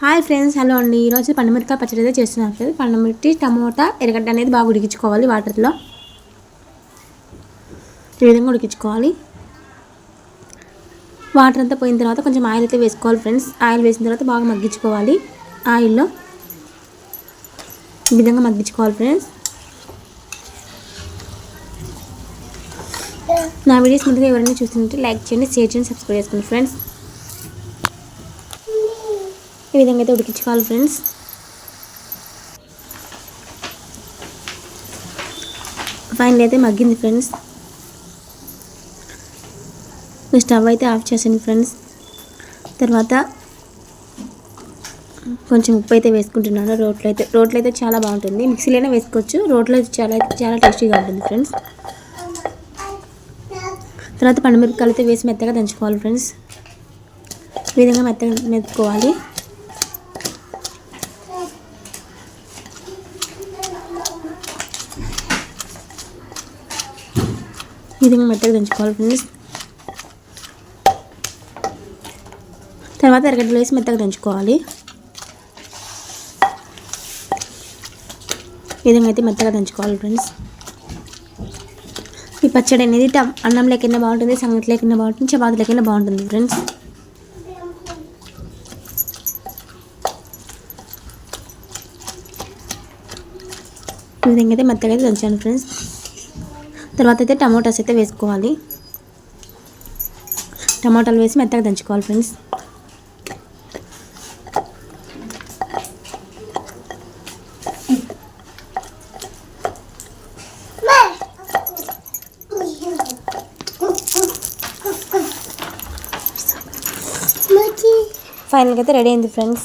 Hi friends hello అండి. ఈరోజు పండుమిరకాయ పచ్చడి అయితే చేస్తున్నాను ఫ్రెండ్స్. పండుమిర్చి టమోటా ఎరగడ్డ అనేది బాగా ఉడికించుకోవాలి వాటర్లో. ఈ విధంగా ఉడికించుకోవాలి. వాటర్ అంతా పోయిన తర్వాత కొంచెం ఆయిల్ అయితే వేసుకోవాలి ఫ్రెండ్స్. ఆయిల్ వేసిన తర్వాత బాగా మగ్గించుకోవాలి ఆయిల్లో. ఈ విధంగా మగ్గించుకోవాలి ఫ్రెండ్స్. నా వీడియోస్ ముందుగా ఎవరైనా చూస్తుంటే లైక్ చేయండి షేర్ చేయండి సబ్స్క్రైబ్ చేసుకోండి ఫ్రెండ్స్. ఈ విధంగా అయితే ఉడికించుకోవాలి ఫ్రెండ్స్ ఫైనల్ అయితే మగ్గింది ఫ్రెండ్స్ స్టవ్ అయితే ఆఫ్ చేసాను ఫ్రెండ్స్ తర్వాత కొంచెం ఉప్పు అయితే వేసుకుంటున్నాను రోట్లో అయితే. రోట్లో అయితే చాలా బాగుంటుంది. మిక్సీలోనే వేసుకోవచ్చు. రోట్లో అయితే చాలా చాలా టేస్టీగా ఉంటుంది ఫ్రెండ్స్ తర్వాత పండుమిరపకాయలు అయితే వేసి మెత్తగా దంచుకోవాలి ఫ్రెండ్స్ ఈ విధంగా మెత్తగా మెత్తుకోవాలి విధంగా మెత్తగా దంచుకోవాలి ఫ్రెండ్స్ తర్వాత ఎరగడ్డలు వేసి మెత్తగా దంచుకోవాలి. విధంగా అయితే మెత్తగా దంచుకోవాలి ఫ్రెండ్స్ ఈ పచ్చడి అనేది అన్నం లేకుండా బాగుంటుంది సంగతి లేకుండా బాగుంటుంది చపాతి లేకుండా బాగుంటుంది ఫ్రెండ్స్ ఈ విధంగా అయితే మెత్తగా అయితే దంచాను ఫ్రెండ్స్ తర్వాత అయితే టమాటాస్ అయితే వేసుకోవాలి. టమాటాలు వేసి మెత్తగా దంచుకోవాలి ఫ్రెండ్స్. ఫైనల్గా అయితే రెడీ అయింది friends.